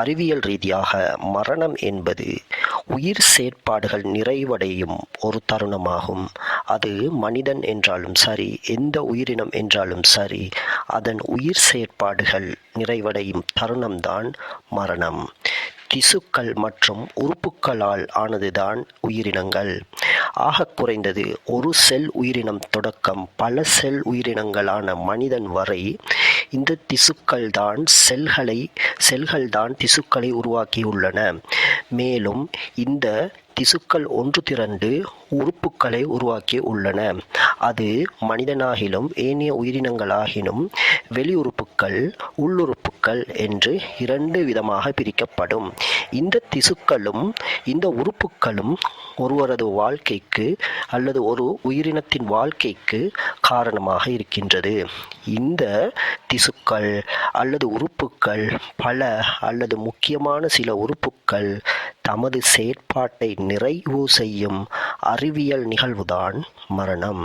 அறிவியல் ரீதியாக மரணம் என்பது உயிர் செயற்பாடுகள் நிறைவடையும் ஒரு தருணமாகும். அது மனிதன் என்றாலும் சரி எந்த உயிரினம் என்றாலும் சரி அதன் உயிர் செயற்பாடுகள் நிறைவடையும் தருணம்தான் மரணம். திசுக்கள் மற்றும் உறுப்புக்களால் ஆனதுதான் உயிரினங்கள். ஆக குறைந்தது ஒரு செல் உயிரினம் தொடக்கம் பல செல் உயிரினங்களான மனிதன் வரை இந்த திசுக்கள் தான் செல்களை செல்கள் தான் திசுக்களை உருவாக்கியுள்ளன. மேலும் இந்த திசுக்கள் ஒன்று திரண்டு உறுப்புக்களை உருவாக்கி உள்ளன. அது மனிதனாகிலும் ஏனைய உயிரினங்களாகினும் வெளி உறுப்புக்கள் உள்ளுறுப்புக்கள் என்று இரண்டு விதமாக பிரிக்கப்படும். இந்த திசுக்களும் இந்த உறுப்புக்களும் ஒருவரது வாழ்க்கைக்கு அல்லது ஒரு உயிரினத்தின் வாழ்க்கைக்கு காரணமாக இருக்கின்றது. இந்த திசுக்கள் அல்லது உறுப்புக்கள் பல அல்லது முக்கியமான சில உறுப்புக்கள் தமது செயற்பாட்டை நிறைவு செய்யும் அறிவியல் நிகழ்வுதான் மரணம்.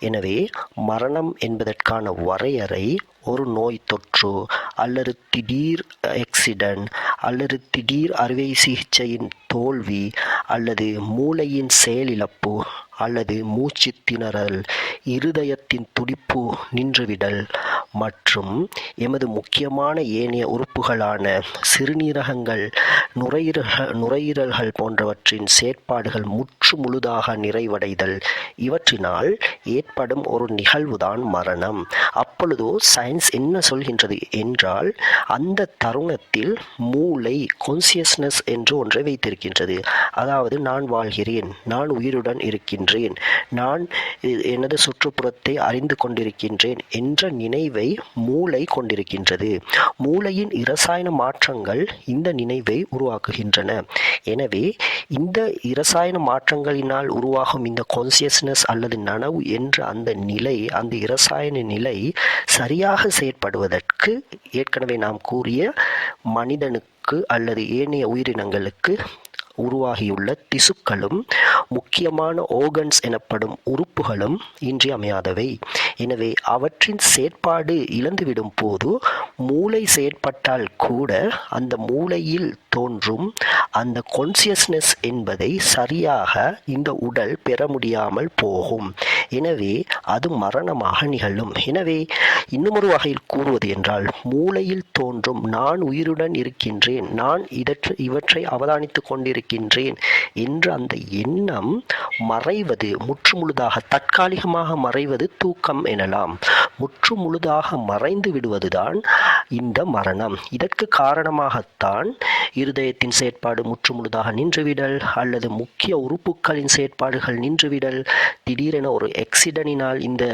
எனவே மரணம் என்பதற்கான வரையறை ஒரு நோய் தொற்று அல்லது திடீர் ஆக்சிடென்ட் அல்லது திடீர் அறுவை சிகிச்சையின் தோல்வி அல்லது மூளையின் செயலிழப்பு அல்லது மூச்சு திணறல் இருதயத்தின் துடிப்பு நின்றுவிடல் மற்றும் எமது முக்கியமான ஏனைய உறுப்புகளான சிறுநீரகங்கள் நுரையீரக நுரையீரல்கள் போன்றவற்றின் செயற்பாடுகள் முற்று முழுதாக நிறைவடைதல். இவற்றினால் ஏற்படும் ஒரு நிகழ்வுதான் மரணம். அப்பொழுதோ சயின்ஸ் என்ன சொல்கின்றது என்றால் அந்த தருணத்தில் மூளை கான்சியஸ்னஸ் என்று ஒன்றை வைத்திருக்கின்றது. அதாவது நான் வாழ்கிறேன் நான் உயிருடன் இருக்கின்றேன் நான் எனது சுற்றுப்புறத்தை அறிந்து கொண்டிருக்கின்றேன் என்ற நினைவை மூளை கொண்டிருக்கின்றது. மூளையின் இரசாயன மாற்றங்கள் இந்த நினைவை உருவாக்குகின்றன. எனவே இந்த இரசாயன மாற்றங்களினால் உருவாகும் இந்த கான்சியஸ்னஸ் அல்லது நனவு என்ற அந்த நிலை அந்த இரசாயன நிலை சரியாக செயற்படுவதற்கு ஏற்கனவே நாம் கூறிய மனிதனுக்கு அல்லது ஏனைய உயிரினங்களுக்கு உருவாகியுள்ள திசுக்களும் முக்கியமான ஓகன்ஸ் எனப்படும் உறுப்புகளும் இன்றியமையாதவை எனவே அவற்றின் செயற்பாடு இழந்துவிடும் போது மூளை செயற்பட்டால் கூட அந்த மூளையில் தோன்றும் அந்த கான்சியஸ்னஸ் என்பதை சரியாக இந்த உடல் பெற முடியாமல் போகும். எனவே அது மரணமாக நிகழும். எனவே இன்னுமொரு வகையில் கூறுவது என்றால் மூளையில் தோன்றும் நான் உயிருடன் இருக்கின்றேன் நான் இதற்று இவற்றை அவதானித்துக் கொண்டிருக்கின்றேன் என்ற அந்த எண்ணம் மறைவது முற்றுமுழுதாக தற்காலிகமாக மறைவது தூக்கம் எனலாம். முற்று முழுதாக மறைந்து விடுவதுதான் இந்த மரணம். இதற்கு காரணமாகத்தான் இருதயத்தின் செயற்பாடு முற்று முழுதாக நின்றுவிடல் அல்லது முக்கிய உறுப்புகளின் செயற்பாடுகள் நின்றுவிடல். திடீரென ஒரு எக்சிடனினால் இந்த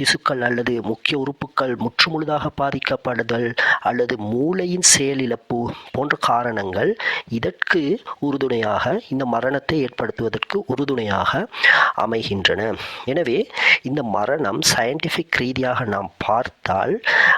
திசுக்கள் அல்லது முக்கிய உறுப்புகள் முற்று முழுதாக பாதிக்கப்படுதல் அல்லது மூளையின் செயலிழப்பு போன்ற காரணங்கள் இதற்கு உறுதுணையாக இந்த மரணத்தை ஏற்படுத்துவதற்கு உறுதுணையாக அமைகின்றன. எனவே இந்த மரணம் சயின்டிஃபிக் ரீதியாக நாம் பார்த்தால்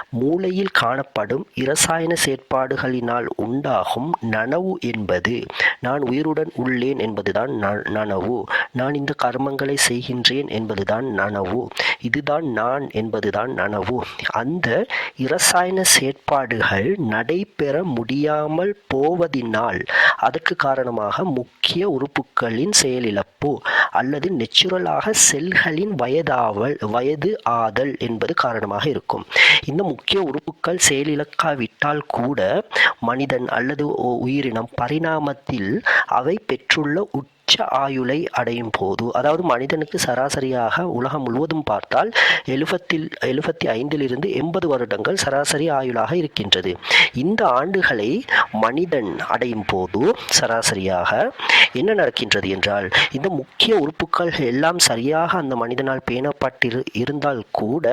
மூளையில் காணப்படும் இரசாயன செயற்பாடுகளினால் உண்டாகும் நனவு என்பது நான் உயிருடன் உள்ளேன் என்பதுதான் ந- நனவு. நான் இந்த கர்மங்களை செய்கின்றேன் என்பதுதான் நனவு. இதுதான் நான் என்பதுதான் நனவு. அந்த இரசாயன செயற்பாடுகள் நடைபெற முடியாமல் போவதினால் அதற்கு காரணமாக முக்கிய உறுப்புகளின் செயலிழப்பு அல்லது நெச்சுரலாக செல்களின் வயதாவல் வயது ஆதல் என்பது காரணமாக இருக்கும். இந்த முக்கிய உறுப்புகள் செயலிழக்காவிட்டால் கூட மனிதன் அல்லது உயிரினம் பரிணாமத்தில் அவை பெற்றுள்ள உச்ச ஆயுளை அடையும் போது அதாவது மனிதனுக்கு சராசரியாக உலகம் முழுவதும் பார்த்தால் எழுபத்தில் எழுபத்தி ஐந்திலிருந்து எண்பது வருடங்கள் சராசரி ஆயுளாக இருக்கின்றது. இந்த ஆண்டுகளை மனிதன் அடையும் போது சராசரியாக என்ன நடக்கின்றது என்றால் இந்த முக்கிய உறுப்புகள் எல்லாம் சரியாக அந்த மனிதனால் பேணப்பட்டிரு இருந்தால் கூட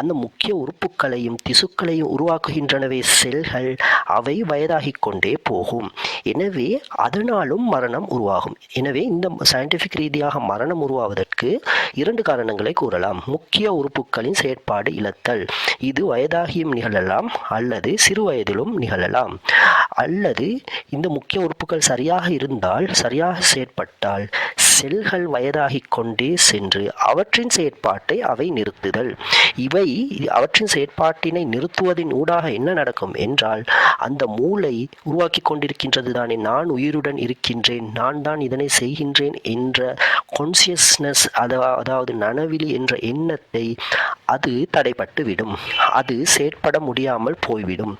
அந்த முக்கிய உறுப்புகளையும் திசுக்களையும் உருவாக்குகின்றனவே செல்கள் அவை வயதாகிக் கொண்டே போகும். எனவே அதனாலும் மரணம் உருவாகும். எனவே இந்த சயின்டிஃபிக் ரீதியாக மரணம் உருவாவதற்கு இரண்டு காரணங்களை கூறலாம். முக்கிய உறுப்புகளின் செயற்பாடு இழத்தல். இது வயதாகியும் நிகழலாம் அல்லது சிறு வயதிலும் நிகழலாம். அல்லது இந்த முக்கிய உறுப்புகள் சரியாக இருந்தால் சரியாக செயற்பட்டால் செல்கள் வயதாகிக் கொண்டே சென்று அவற்றின் செயற்பாட்டை அவை நிறுத்துதல். இவை அவற்றின் செயற்பாட்டினை நிறுத்துவதின் ஊடாக என்ன நடக்கும் என்றால் அந்த மூளை உருவாக்கி கொண்டிருக்கின்றது தானே நான் உயிருடன் இருக்கின்றேன் நான் தான் இதனை செய்கின்றேன் என்ற கான்சியஸ்னஸ் அதாவது நனவிலி என்ற எண்ணத்தை அது தடைப்பட்டு விடும் அது செயற்பட முடியாமல் போய்விடும்.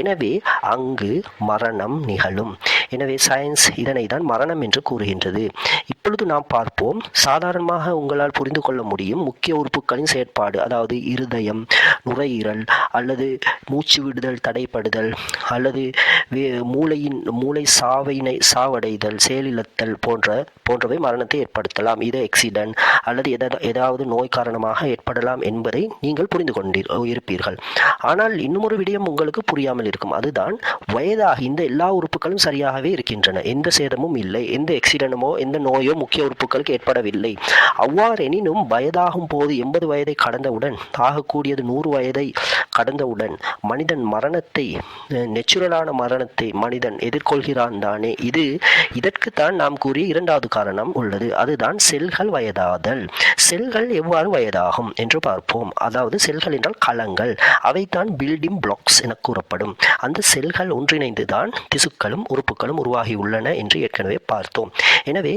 எனவே அங்கு மரணம் நிகழும். எனவே சயின்ஸ் இதனை தான் மரணம் என்று கூறுகின்றது. இப்பொழுது நாம் பார்ப்போம். சாதாரணமாக உங்களால் புரிந்து கொள்ள முடியும் முக்கிய உறுப்புகளின் செயற்பாடு அதாவது இருதயம் நுரையீரல் அல்லது மூச்சு விடுதல் தடைப்படுதல் அல்லது வே- மூளையின் மூளை சாவினை சாவடைதல் செயலிழத்தல் போன்ற போன்றவை மரணத்தை ஏற்படுத்தலாம். இது எக்ஸிடென்ட் அல்லது ஏதாவது நோய் காரணமாக ஏற்படலாம் என்பதை நீங்கள் புரிந்து கொண்டீர் இருப்பீர்கள். ஆனால் இன்னும் ஒரு விடயம் உங்களுக்கு புரியாமல் இருக்கும். அதுதான் வயதாக இந்த எல்லா உறுப்புகளும் சரியாக நன்றாகவே இருக்கின்றன. எந்த சேதமும் இல்லை. எந்த எக்ஸிடென்டமோ எந்த நோயோ முக்கிய உறுப்புகளுக்கு ஏற்படவில்லை. அவ்வாறெனினும் வயதாகும் போது எண்பது வயதை கடந்தவுடன் ஆகக்கூடியது நூறு வயதை கடந்தவுடன் மனிதன் மரணத்தை நெச்சுரலான மரணத்தை மனிதன் எதிர்கொள்கிறான் தானே. இது இதற்குத்தான் நாம் கூறிய இரண்டாவது காரணம் உள்ளது. அதுதான் செல்கள் வயதாதல். செல்கள் எவ்வாறு வயதாகும் என்று பார்ப்போம். அதாவது செல்கள் என்றால் களங்கள் அவைதான் பில்டிங் பிளாக்ஸ் என கூறப்படும். அந்த செல்கள் ஒன்றிணைந்து தான் திசுக்களும் உறுப்புகளும் உருவாகியுள்ளன என்று ஏற்கனவே பார்த்தோம். எனவே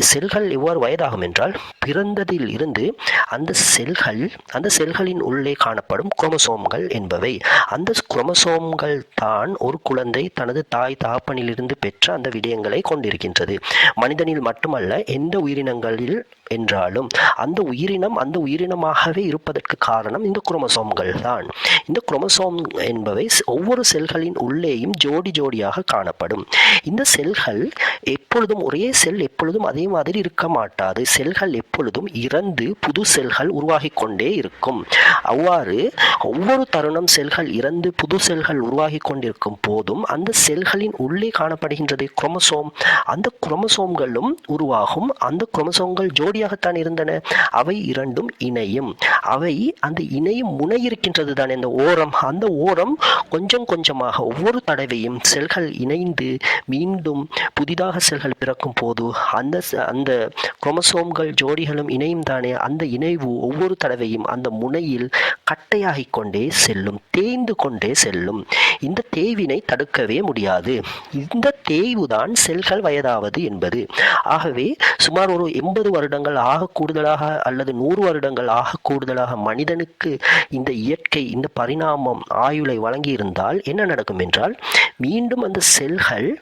செல்கள் எவ்வாறு வயதாகும் என்றால் பிறந்ததில் இருந்து அந்த செல்கள் அந்த செல்களின் உள்ளே காணப்படும் குரோமசோம்கள் என்பவை. அந்த குரோமசோம்கள் தான் ஒரு குழந்தை தனது தாய் தகப்பனிலிருந்து பெற்ற அந்த விடயங்களை கொண்டிருக்கின்றது. மனிதனில் மட்டுமல்ல எந்த உயிரினங்களில் என்றாலும் அந்த உயிரினம் அந்த உயிரினமாகவே இருப்பதற்கு காரணம் இந்த குரோமசோம்கள் தான். இந்த குரோமசோம் என்பவை ஒவ்வொரு செல்களின் உள்ளேயும் ஜோடி ஜோடியாக காணப்படும். இந்த செல்கள் எப்பொழுதும் ஒரே செல் எப்பொழுதும் அதே மாதிரி இருக்க மாட்டாது. செல்கள் எப்பொழுதும் இறந்து புது செல்கள் உருவாகி கொண்டே இருக்கும். அவ்வாறு ஒவ்வொரு தருணம் செல்கள் இறந்து புது செல்கள் உருவாகி கொண்டிருக்கும் போதும் அந்த செல்களின் உள்ளே காணப்படுகின்றது குரோமசோம். அந்த குரோமசோம்களும் உருவாகும். அந்த குரோமசோம்கள் ஜோடியாகத்தான் இருந்தன. அவை இரண்டும் இணையும். அவை அந்த இணையும் முனை இருக்கின்றது தான் இந்த ஓரம். அந்த ஓரம் கொஞ்சம் கொஞ்சமாக ஒவ்வொரு தடவையும் செல்கள் இணைந்து மீண்டும் புதிதாக செல்கள் பிறக்கும் போது அந்த அந்த குரோமசோம்கள் ஜோடிகளும் இணையும் தானே அந்த இணைவு ஒவ்வொரு தடவையும் அந்த முனையில் கட்டையாகி கொண்டே செல்லும் தேய்ந்து கொண்டே செல்லும். இந்த தேய்வினை தடுக்கவே முடியாது. இந்த தேய்வு தான் செல்கள் வயதாவது என்பது. ஆகவே சுமார் ஒரு எண்பது வருடங்கள் ஆக கூடுதலாக அல்லது நூறு வருடங்கள் ஆக கூடுதலாக மனிதனுக்கு இந்த இயற்கை இந்த பரிணாமம் ஆயுளை வழங்கியிருந்தால் என்ன நடக்கும் என்றால் மீண்டும் அந்த செல்கள்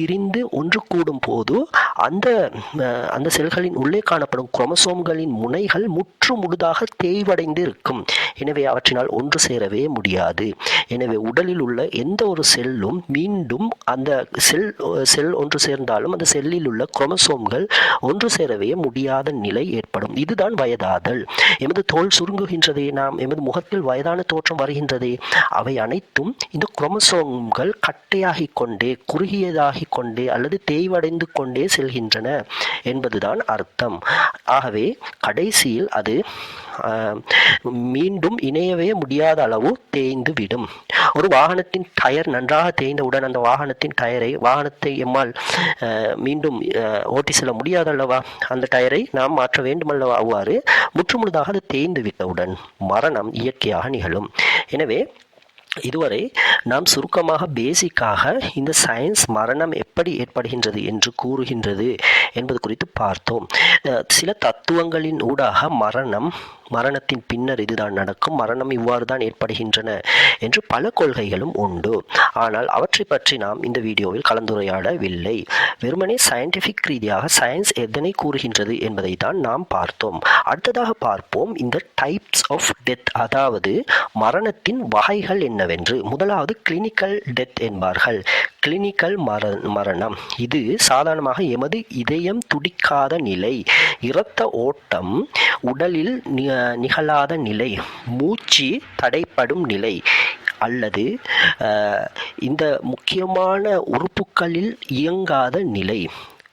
பிரிந்து ஒன்று கூடும் போது அந்த அந்த செல்களின் உள்ளே காணப்படும் குரோமசோம்களின் முனைகள் முற்று முழுதாக தேய்வடைந்து இருக்கும் எனவே அவற்றினால் ஒன்று சேரவே முடியாது. எனவே உடலில் உள்ள எந்த ஒரு செல்லும் மீண்டும் அந்த செல் செல் ஒன்று சேர்ந்தாலும் அந்த செல்லில் உள்ள குரோமசோம்கள் ஒன்று சேரவே முடியாத நிலை ஏற்படும். இதுதான் வயதாதல். எமது தோல் சுருங்குகின்றதே நாம் எமது முகத்தில் வயதான தோற்றம் வருகின்றதே அவை அனைத்தும் இந்த குரோமசோம்கள் கட்டையாகிக் கொண்டே குறுகியதாகிக் கொண்டே அல்லது தேய்வடைந்து கொண்டே செல்கின்றன என்பதுதான் அர்த்தம். ஆகவே கடைசியில் அது மீண்டும் இணையவே முடியாத அளவு தேய்ந்து விடும். ஒரு வாகனத்தின் டயர் நன்றாக தேய்ந்தவுடன் அந்த வாகனத்தின் டயரை வாகனத்தை எம்மால் மீண்டும் ஓட்டி செல்ல முடியாது அல்லவா? அந்த டயரை நாம் மாற்ற வேண்டுமல்லவா அவ்வாறு முற்றுமுழுதாக அது தேய்ந்து விட்டவுடன் மரணம் இயற்கையாக நிகழும். எனவே இதுவரை நாம் சுருக்கமாக பேசிக்காக இந்த சயின்ஸ் மரணம் எப்படி ஏற்படுகின்றது என்று கூறுகின்றது என்பது குறித்து பார்த்தோம். சில தத்துவங்களின் ஊடாக மரணம் மரணத்தின் பின்னர் இதுதான் நடக்கும் மரணம் இவ்வாறு தான் ஏற்படுகின்றன என்று பல கொள்கைகளும் உண்டு. ஆனால் அவற்றை பற்றி நாம் இந்த வீடியோவில் கலந்துரையாடவில்லை. வெறுமனே சயின்டிஃபிக் ரீதியாக சயின்ஸ் எதனை கூறுகின்றது என்பதை தான் நாம் பார்த்தோம். அடுத்ததாக பார்ப்போம் இந்த டைப்ஸ் ஆஃப் டெத் அதாவது மரணத்தின் வகைகள் என்னவென்று முதலாவது கிளினிக்கல் டெத் என்பார்கள். கிளினிக்கல் மர மரணம். இது சாதாரணமாக எமது இதயம் துடிக்காத நிலை இரத்த ஓட்டம் உடலில் நிகழாத நிலை மூச்சு தடைப்படும் நிலை அல்லது இந்த முக்கியமான உறுப்புகளில் இயங்காத நிலை.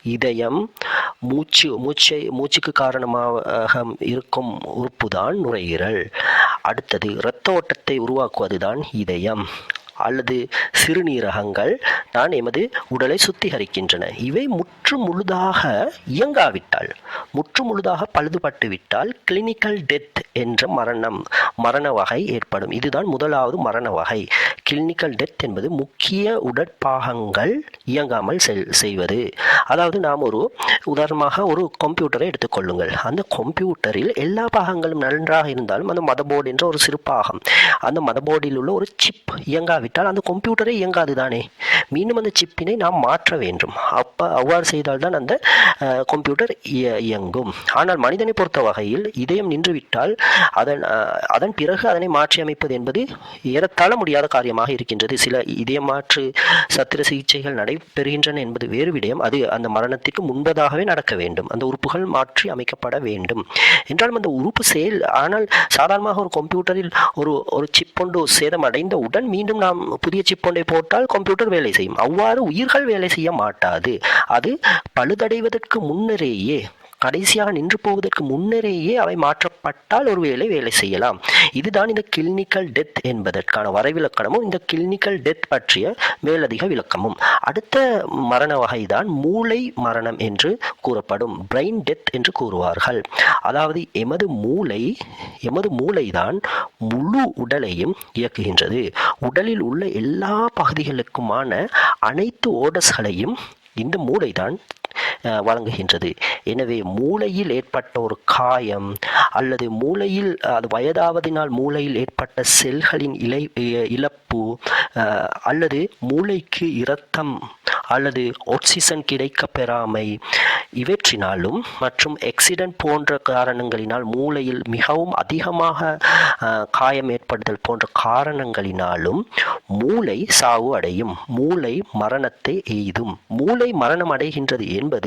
இதயம் மூச்சு மூச்சை மூச்சுக்கு காரணமாக இருக்கும் உறுப்பு தான் நுரையீரல். அடுத்தது இரத்த ஓட்டத்தை உருவாக்குவது தான் இதயம். அல்லது சிறுநீரகங்கள் தான் எமது உடலை சுத்திகரிக்கின்றன. இவை முற்று முழுதாக இயங்காவிட்டால் முற்று முழுதாக பழுதுபட்டு விட்டால் கிளினிக்கல் டெத் என்ற மரணம் மரண வகை ஏற்படும். இதுதான் முதலாவது மரண வகை. கிளினிக்கல் டெத் என்பது முக்கிய உடற்பாகங்கள் இயங்காமல் செல் செய்வது. அதாவது நாம் ஒரு உதாரணமாக ஒரு கம்ப்யூட்டரை எடுத்துக்கொள்ளுங்கள் அந்த கம்ப்யூட்டரில் எல்லா பாகங்களும் நன்றாக இருந்தாலும் அந்த மதபோர்டு என்ற ஒரு சிறு பாகம் அந்த மதபோர்டில் உள்ள ஒரு சிப் இயங்காவிட்டால் அந்த கம்ப்யூட்டரே இயங்காது தானே. மீண்டும் அந்த சிப்பினை நாம் மாற்ற வேண்டும். அப்போ அவ்வாறு செய்தால்தான் அந்த கம்ப்யூட்டர் இயங்கும். ஆனால் மனிதனை பொறுத்த வகையில் இதயம் நின்றுவிட்டால் அதன் அதன் பிறகு அதனை மாற்றி அமைப்பது என்பது ஏறத்தாழ முடியாத காரியமாக இருக்கின்றது. சில இதய மாற்று சத்திர சிகிச்சைகள் நடைபெறுகின்றன என்பது வேறு விடயம். அது அந்த மரணத்திற்கு முன்பதாகவே நடக்க வேண்டும். அந்த உறுப்புகள் மாற்றி அமைக்கப்பட வேண்டும். என்றாலும் அந்த உறுப்பு செயல் ஆனால் சாதாரணமாக ஒரு கம்ப்யூட்டரில் ஒரு ஒரு சிப் ஒன்று சேதமடைந்தவுடன் மீண்டும் நாம் நாம் புதிய சிப் ஒன்றை போட்டால் கம்ப்யூட்டர் வேலை செய்யும். அவ்வாறு உயிர்கள் வேலை செய்ய மாட்டாது. அது பழுதடைவதற்கு முன்னரேயே கடைசியாக நின்று போவதற்கு முன்னரேயே அவை மாற்றப்பட்டால் ஒருவேளை வேலை செய்யலாம். இதுதான் இந்த கிளினிக்கல் டெத் என்பதற்கான வரைவிலக்கணமும் இந்த கிளினிக்கல் டெத் பற்றிய மேலதிக விளக்கமும். அடுத்த மரண வகைதான் மூளை மரணம் என்று கூறப்படும் பிரெயின் டெத் என்று கூறுவார்கள். அதாவது எமது மூளை எமது மூளைதான் முழு உடலையும் இயக்குகின்றது. உடலில் உள்ள எல்லா பகுதிகளுக்குமான அனைத்து ஓடஸ்களையும் இந்த மூளைதான் வழங்குகின்றது. எனவே மூளையில் ஏற்பட்ட ஒரு காயம் அல்லது மூளையில் அது வயதாவதினால் மூளையில் ஏற்பட்ட செல்களின் இலை இ- இழப்பு அல்லது மூளைக்கு இரத்தம் அல்லது ஆக்சிஜன் கிடைக்க பெறாமை இவற்றினாலும் மற்றும் எக்ஸிடென்ட் போன்ற காரணங்களினால் மூளையில் மிகவும் அதிகமாக காயம் ஏற்படுதல் போன்ற காரணங்களினாலும் மூளை சாவு அடையும். மூளை மரணத்தை எய்தும். மூளை மரணம் அடைகின்றது என்பது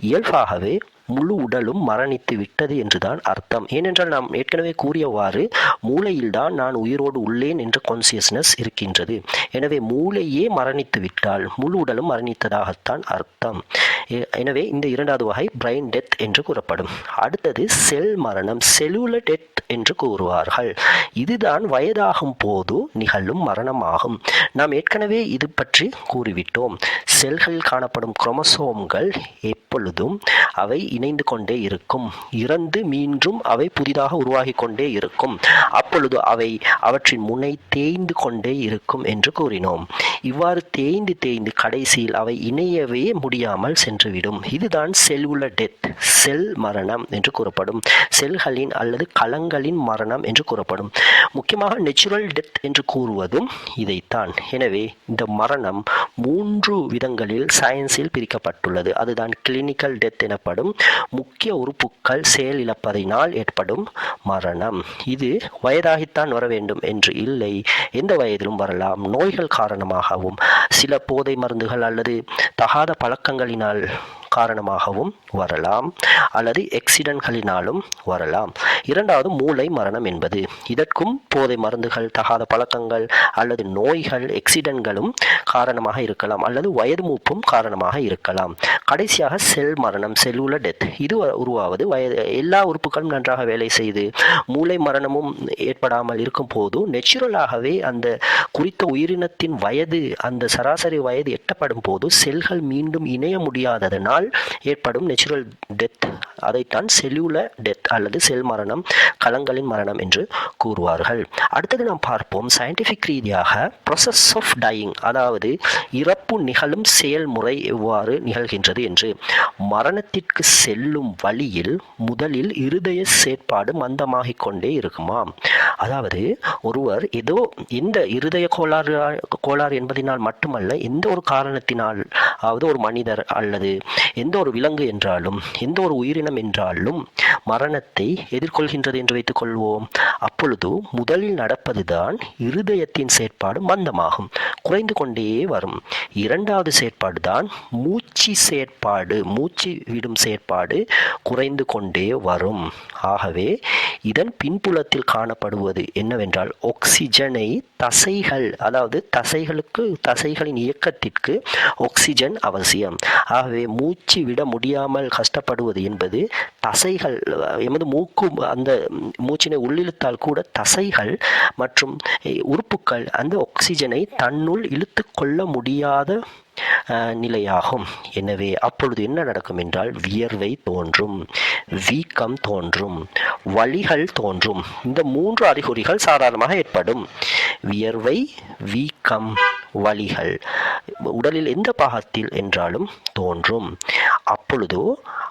இயல்பாகவே முழு உடலும் மரணித்து விட்டது என்றுதான் அர்த்தம். ஏனென்றால் நாம் ஏற்கனவே கூறியவாறு மூளையில்தான் நான் உயிரோடு உள்ளேன் என்ற கான்சியஸ்னஸ் இருக்கின்றது. எனவே மூளையே மரணித்து விட்டால் முழு உடலும் மரணித்ததாகத்தான் அர்த்தம். எனவே இந்த இரண்டாவது வகை பிரைன் டெத் என்று கூறப்படும். அடுத்தது செல் மரணம் செல்லுலர் டெத் என்று கூறுவார்கள். இதுதான் வயதாகும் போது நிகழும் மரணமாகும். நாம் ஏற்கனவே இது பற்றி கூறிவிட்டோம். செல்களில் காணப்படும் குரோமசோம்கள் எப்பொழுதும் அவை இணைந்து கொண்டே இருக்கும். இறந்து மீண்டும் அவை புதிதாக உருவாகி கொண்டே இருக்கும். அப்பொழுது அவை அவற்றின் முனை தேய்ந்து கொண்டே இருக்கும் என்று கூறினோம். இவ்வாறு தேய்ந்து தேய்ந்து கடைசியில் அவை இணையவே முடியாமல் சென்றுவிடும். இதுதான் செல்லுலர் டெத் செல் மரணம் என்று கூறப்படும். செல்களின் அல்லது கலங்களின் மரணம் என்று கூறப்படும். முக்கியமாக நெச்சுரல் டெத் என்று கூறுவதும் இதைத்தான். எனவே இந்த மரணம் மூன்று விதங்களில் சயின்ஸில் பிரிக்கப்பட்டுள்ளது. அதுதான் கிளினிக்கல் டெத் எனப்படும். முக்கிய உறுப்புக்கள் செயலிழப்பதினால் ஏற்படும் மரணம். இது வயதாகித்தான் வர வேண்டும் என்று இல்லை. எந்த வயதிலும் வரலாம். நோய்கள் காரணமாகவும் சில போதை மருந்துகள் அல்லது தகாத பழக்கங்களினால் காரணமாகவும் வரலாம் அல்லது எக்சிடென்ட்களினாலும் வரலாம். இரண்டாவது மூளை மரணம் என்பது. இதற்கும் போதை மருந்துகள் தகாத பழக்கங்கள் அல்லது நோய்கள் எக்சிடென்ட்களும் காரணமாக இருக்கலாம் அல்லது வயது மூப்பும் காரணமாக இருக்கலாம். கடைசியாக செல் மரணம் செல்லுள்ள டெத் இது உருவாவது வயது எல்லா உறுப்புகளும் நன்றாக வேலை செய்து மூளை மரணமும் ஏற்படாமல் இருக்கும் போது நெச்சுரலாகவே அந்த குறித்த உயிரினத்தின் வயது அந்த சராசரி வயது எட்டப்படும் போது செல்கள் மீண்டும் இணைய முடியாததனால் ஏற்படும் நேச்சுரல் டெத் அதைத்தான் செல்லுலர் டெத் அல்லது செல் மரணம் கலங்களின் மரணம் என்று கூறுவார்கள். அடுத்தது நாம் பார்ப்போம் சயின்டிஃபிக் ரீதியாக ப்ரொசஸ் ஆஃப் டையிங் அதாவது இறப்பு நிகழும் செயல்முறை எவ்வாறு நிகழ்கின்றது என்று. மரணத்திற்கு செல்லும் வழியில் முதலில் இருதய செயற்பாடு மந்தமாகிக் கொண்டே இருக்குமாம் அதாவது ஒருவர் ஏதோ எந்த இருதய கோளாறு கோளாறு என்பதினால் மட்டுமல்ல எந்த ஒரு காரணத்தினால் அதாவது ஒரு மனிதர் அல்லது எந்த ஒரு விலங்கு என்றாலும் எந்த ஒரு உயிரினம் என்றாலும் மரணத்தை எதிர்கொள்கின்றது என்று வைத்துக் கொள்வோம். அப்பொழுது முதலில் நடப்பதுதான் இருதயத்தின் செயற்பாடு மந்தமாகும் குறைந்து கொண்டே வரும். இரண்டாவது செயற்பாடு தான் மூச்சு செயற்பாடு மூச்சு விடும் செயற்பாடு குறைந்து கொண்டே வரும். ஆகவே இதன் பின்புலத்தில் காணப்படுவது என்னவென்றால் ஆக்சிஜனை தசைகள் அதாவது தசைகளுக்கு தசைகளின் இயக்கத்திற்கு ஆக்சிஜன் அவசியம். ஆகவே மூச்சு விட முடியாமல் கஷ்டப்படுவது என்பது தசைகள் எமது மூக்கு அந்த மூச்சினை உள்ளிழுத்தால் கூட தசைகள் மற்றும் உறுப்புக்கள் அந்த ஆக்சிஜனை தன்னுள் இழுத்து கொள்ள முடியாத நிலையாகும். எனவே அப்பொழுது என்ன நடக்கும் என்றால் வியர்வை தோன்றும் வீக்கம் தோன்றும் வலிகள் தோன்றும். இந்த மூன்று அறிகுறிகள் சாதாரணமாக ஏற்படும். வியர்வை வீக்கம் வலிகள் உடலில் எந்த பாகத்தில் என்றாலும் தோன்றும். அப்பொழுதோ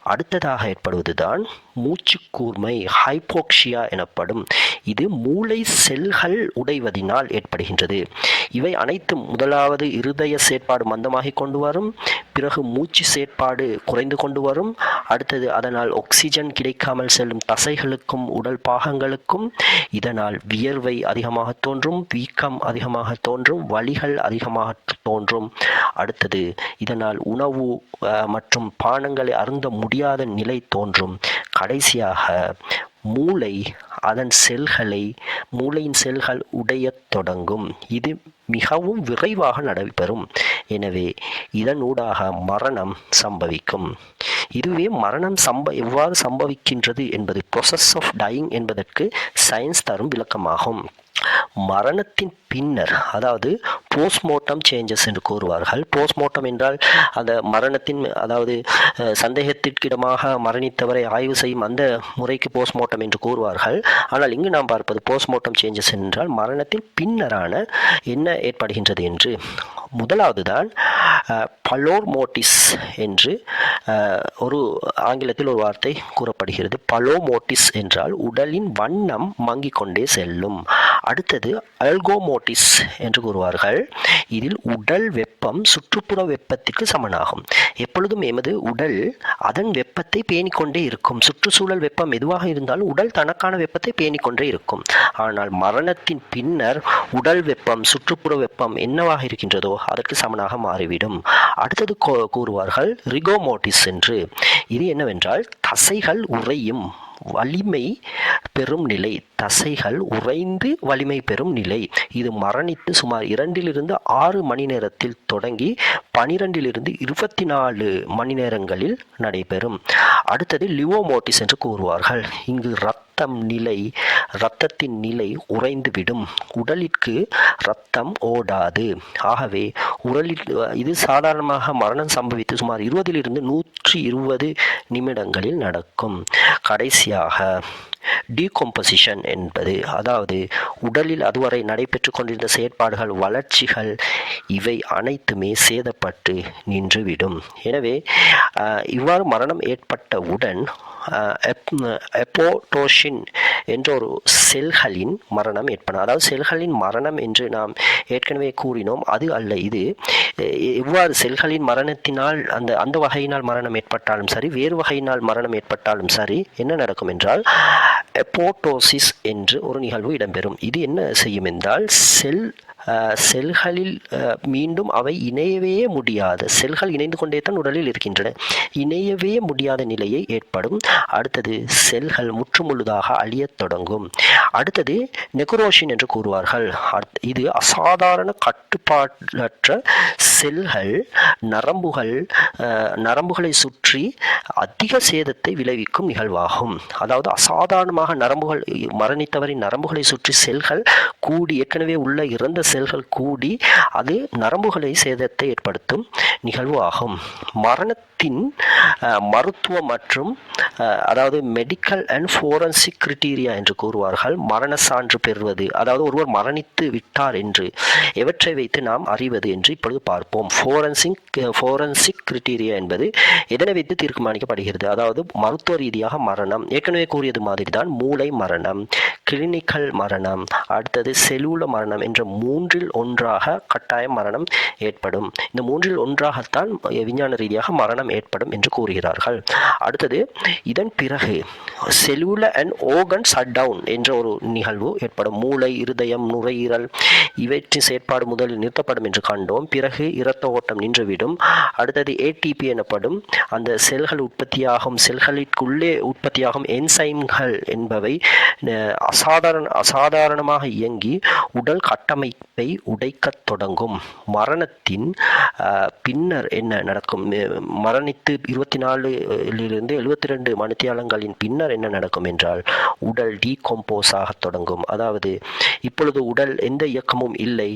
அடுத்ததாக ஏற்படுவதுதான் மூச்சுக்கூர்மை ஹைபோக்ஷியா எனப்படும். இது மூளை செல்கள் உடைவதினால் ஏற்படுகின்றது. இவை அனைத்தும் முதலாவது இருதய செயற்பாடு மந்தமாகி கொண்டு வரும். பிறகு மூச்சு செயற்பாடு குறைந்து கொண்டு வரும். அடுத்தது அதனால் ஆக்சிஜன் கிடைக்காமல் செல்லும் தசைகளுக்கும் உடல் பாகங்களுக்கும். இதனால் வியர்வை அதிகமாக தோன்றும் வீக்கம் அதிகமாக தோன்றும் வலிகள் அதிகமாக தோன்றும். அடுத்தது இதனால் உணவு மற்றும் பானங்களை அருந்த முடியாத நிலை தோன்றும். கடைசியாக மூளை அதன் செல்களை மூளையின் செல்கள் உடையத் தொடங்கும். இது மிகவும் விரைவாக நடைபெறும் எனவே இதனூடாக மரணம் சம்பவிக்கும். இதுவே மரணம் சம்ப எவ்வாறு சம்பவிக்கின்றது என்பது ப்ரொசஸ் ஆஃப் டையிங் என்பதற்கு சயின்ஸ் தரும் விளக்கமாகும். மரணத்தின் பின்னர் அதாவது போஸ்ட்மார்ட்டம் சேஞ்சஸ் என்று கூறுவார்கள். போஸ்ட்மார்ட்டம் என்றால் அந்த மரணத்தின் அதாவது சந்தேகத்திற்கிடமாக மரணித்தவரை ஆய்வு செய்யும் அந்த முறைக்கு போஸ்ட்மார்ட்டம் என்று கூறுவார்கள். ஆனால் இங்கு நாம் பார்ப்பது போஸ்ட்மார்ட்டம் சேஞ்சஸ் என்றால் மரணத்தின் பின்னரான என்ன ஏற்படுகின்றது என்று முதலாவது தான் பலோர்மோட்டிஸ் என்று ஒரு ஆங்கிலத்தில் ஒரு வார்த்தை கூறப்படுகிறது. பலோமோட்டிஸ் என்றால் உடலின் வண்ணம் மங்கிக் கொண்டே செல்லும். அடுத்தது அல்கோமோட்டிஸ் என்று கூறுவார்கள். இதில் உடல் வெப்பம் சுற்றுப்புற வெப்பத்திற்கு சமனாகும். எப்பொழுதும் எமது உடல் அதன் வெப்பத்தை பேணிக்கொண்டே இருக்கும். சுற்றுச்சூழல் வெப்பம் எதுவாக இருந்தாலும் உடல் தனக்கான வெப்பத்தை பேணிக்கொண்டே இருக்கும். ஆனால் மரணத்தின் பின்னர் உடல் வெப்பம் சுற்றுப்புற வெப்பம் என்னவாக இருக்கின்றதோ அதற்கு சமனாக மாறிவிடும். அடுத்தது கூறுவார்கள் ரிகோமோட்டிஸ் என்று. இது என்னவென்றால் தசைகள் உறையும் வலிமை பெறும் நிலை. தசைகள் உறைந்து வலிமை பெறும் நிலை. இது மரணித்து சுமார் இரண்டிலிருந்து ஆறு மணி நேரத்தில் தொடங்கி பனிரெண்டிலிருந்து இருபத்தி நாலு மணி நேரங்களில் நடைபெறும். அடுத்தது லிவோமோட்டிஸ் என்று கூறுவார்கள். இங்கு இரத்தம் நிலை இரத்தத்தின் நிலை உறைந்துவிடும். உடலிற்கு இரத்தம் ஓடாது. ஆகவே உடலில் இது சாதாரணமாக மரணம் சம்பவித்து சுமார் இருபதிலிருந்து நூற்றி இருபது நிமிடங்களில் நடக்கும். கடைசியாக டீகொம்போசிஷன் என்பது அதாவது உடலில் அதுவரை நடைபெற்று கொண்டிருந்த செயற்பாடுகள் வளர்ச்சிகள் இவை அனைத்துமே சேதப்பட்டு நின்றுவிடும். எனவே இவ்வாறு மரணம் ஏற்பட்டவுடன் எப்போட்டோஷின் எப்- என்ற ஒரு செல்களின் மரணம் ஏற்படும். அதாவது செல்களின் மரணம் என்று நாம் ஏற்கனவே கூறினோம். அது அல்ல இது எவ்வாறு செல்களின் மரணத்தினால் அந்த அந்த வகையினால் மரணம் ஏற்பட்டாலும் சரி வேறு வகையினால் மரணம் ஏற்பட்டாலும் சரி என்ன நடக்கும் என்றால் எப்போட்டோசிஸ் என்று ஒரு நிகழ்வு இடம்பெறும். இது என்ன செய்யும் என்றால் செல் செல்களில் மீண்டும் அவை இணையவே முடியாத செல்கள் இணைந்து கொண்டே தான் உடலில் இருக்கின்றன. இணையவே முடியாத நிலையை ஏற்படும். அடுத்தது செல்கள் முற்றுமுழுதாக அழியத் தொடங்கும். அடுத்தது நெக்ரோஷின் என்று கூறுவார்கள். இது அசாதாரண கட்டுப்பாடற்ற செல்கள் நரம்புகள் நரம்புகளை சுற்றி அதிக சேதத்தை விளைவிக்கும் நிகழ்வாகும். அதாவது அசாதாரணமாக நரம்புகள் மரணித்தவரின் நரம்புகளை சுற்றி செல்கள் கூடி ஏற்கனவே உள்ள இறந்த செல்கள் கூடி அது நரம்புகளை சேதத்தை ஏற்படுத்தும் நிகழ்வு ஆகும். மரண அஹ், மருத்துவ மற்றும் அதாவது மெடிக்கல் அண்ட் ஃபோரன்சிக் கிரிட்டீரியா என்று கூறுவார்கள். மரண சான்று பெறுவது அதாவது ஒருவர் மரணித்து விட்டார் என்று எவற்றை வைத்து நாம் அறிவது என்று இப்பொழுது பார்ப்போம். ஃபோரன்சிக் ஃபோரன்சிக் கிரிட்டீரியா என்பது எதனை வைத்து தீர்மானிக்கப்படுகிறது? அதாவது மருத்துவ ரீதியாக மரணம் ஏற்கனவே கூறியது மாதிரி தான் மூளை மரணம் கிளினிக்கல் மரணம் அடுத்தது செலூல மரணம் என்ற மூன்றில் ஒன்றாக கட்டாயம் மரணம் ஏற்படும். இந்த மூன்றில் ஒன்றாகத்தான் விஞ்ஞான ரீதியாக மரணம் ஏற்படும் என்று கூறுகிறார்கள். அடுத்தது இதன் பிறகு செல்லுல அண்ட் ஓகன் சட் டவுன் என்ற ஒரு நிகழ்வு ஏற்படும். மூளை இருதயம் நுரையீரல் இவற்றின் செயற்பாடு முதலில் நிறுத்தப்படும் என்று கண்டோம். பிறகு இரத்த ஓட்டம் நின்றுவிடும். அடுத்தது ஏடிபி எனப்படும். அந்த செல்கள் உற்பத்தியாகும் செல்களிற்குள்ளே உற்பத்தியாகும் என்சைம்கள் என்பவை அசாதாரண அசாதாரணமாக இயங்கி உடல் கட்டமைப்பை உடைக்கத் தொடங்கும். மரணத்தின் பின்னர் என்ன நடக்கும்? மரண மரணித்து இருபத்தி நாலுலிருந்து எழுபத்தி ரெண்டு மணித்தியாலங்களின் பின்னர் என்ன நடக்கும் என்றால் உடல் டீகம்போஸ் ஆக தொடங்கும். அதாவது இப்பொழுது உடல் எந்த இயக்கமும் இல்லை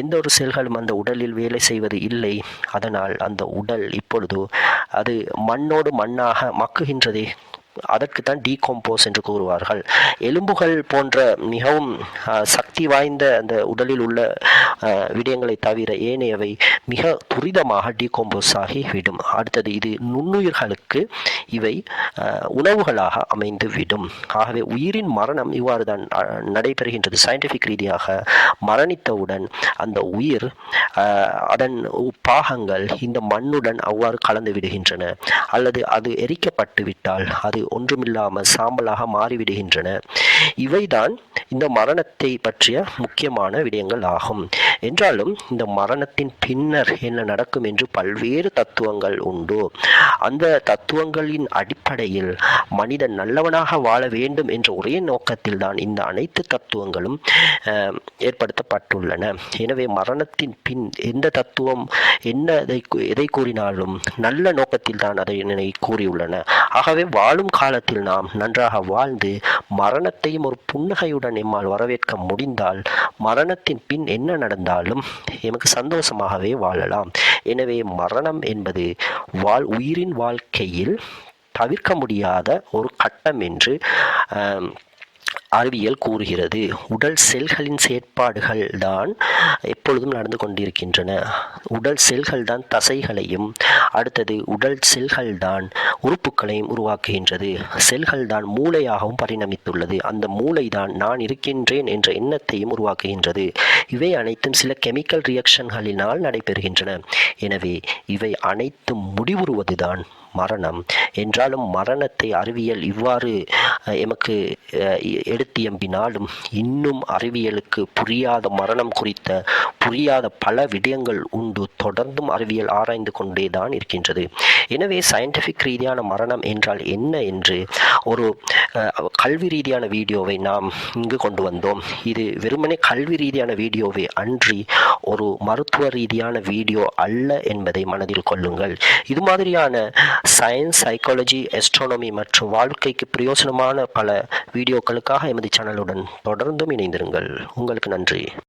எந்த ஒரு செல்களும் அந்த உடலில் வேலை செய்வது இல்லை. அதனால் அந்த உடல் இப்பொழுது அது மண்ணோடு மண்ணாக மக்குகின்றதே. அதற்கு தான் டீகம்போஸ் என்று கூறுவார்கள். எலும்புகள் போன்ற மிகவும் சக்தி வாய்ந்த அந்த உடலில் உள்ள விடயங்களை தவிர ஏனையவை மிக துரிதமாக டீகம்போஸ் ஆகி விடும். அடுத்தது இது நுண்ணுயிர்களுக்கு இவை உணவுகளாக அமைந்து விடும். ஆகவே உயிரின் மரணம் இவ்வாறு தான் நடைபெறுகின்றது. சயின்டிஃபிக் ரீதியாக மரணித்தவுடன் அந்த உயிர் அதன் உ- பாகங்கள் இந்த மண்ணுடன் அவ்வாறு கலந்து விடுகின்றன. அல்லது அது எரிக்கப்பட்டு விட்டால் அது ஒன்றுமில்லாமல் சாம்பலாக மாறிவிடுகின்றன. இவைதான் இந்த மரணத்தை பற்றிய முக்கியமான விடயங்கள் ஆகும். என்றாலும் இந்த மரணத்தின் பின்னர் என்ன நடக்கும் என்று பல்வேறு தத்துவங்கள் உண்டு. அந்த தத்துவங்களின் அடிப்படையில் மனிதன் நல்லவனாக வாழ வேண்டும் என்ற ஒரே நோக்கத்தில் தான் இந்த அனைத்து தத்துவங்களும் அஹ், ஏற்படுத்தப்பட்டுள்ளன. எனவே மரணத்தின் பின் எந்த தத்துவம் என்ன எதை எதை கூறினாலும் நல்ல நோக்கத்தில் தான் அதை கூறியுள்ளன. ஆகவே வாழும் காலத்தில் நாம் நன்றாக வாழ்ந்து மரணத்தை அனைவரையும் ஒரு புன்னகையுடன் எம்மால் வரவேற்க முடிந்தால் மரணத்தின் பின் என்ன நடந்தாலும் எமக்கு சந்தோஷமாகவே வாழலாம். எனவே மரணம் என்பது வாழ் உயிரின் வாழ்க்கையில் தவிர்க்க முடியாத ஒரு கட்டம் என்று அறிவியல் கூறுகிறது. உடல் செல்களின் செயற்பாடுகள் தான் எப்பொழுதும் நடந்து கொண்டிருக்கின்றன. உடல் செல்கள் தான் தசைகளையும் அடுத்தது உடல் செல்கள் தான் உறுப்புகளையும் உருவாக்குகின்றது. செல்கள் தான் மூளையாகவும் பரிணமித்துள்ளது. அந்த மூளை தான் நான் இருக்கின்றேன் என்ற எண்ணத்தையும் உருவாக்குகின்றது. இவை அனைத்தும் சில கெமிக்கல் ரியாக்ஷன்களினால் நடைபெறுகின்றன. எனவே இவை அனைத்தும் முடிவுறுவதுதான் மரணம். என்றாலும் மரணத்தை அறிவியல் இவ்வாறு எமக்கு எடு எ- எடுத்து எம்பினாலும் இன்னும் அறிவியலுக்கு புரியாத மரணம் குறித்த புரியாத பல விடயங்கள் உண்டு. தொடர்ந்தும் அறிவியல் ஆராய்ந்து கொண்டே தான் இருக்கின்றது. எனவே சயின்டிஃபிக் ரீதியான மரணம் என்றால் என்ன என்று ஒரு கல்வி ரீதியான வீடியோவை நாம் இங்கு கொண்டு வந்தோம். இது வெறுமனே கல்வி ரீதியான வீடியோவை அன்றி ஒரு மருத்துவ ரீதியான வீடியோ அல்ல என்பதை மனதில் கொள்ளுங்கள். இது மாதிரியான சயின்ஸ் சைக்காலஜி எஸ்ட்ரானமி மற்றும் வாழ்க்கைக்கு பிரயோசனமான பல வீடியோக்களுக்காக எமது சேனலுடன் தொடர்ந்தும் இணைந்திருங்கள். உங்களுக்கு நன்றி.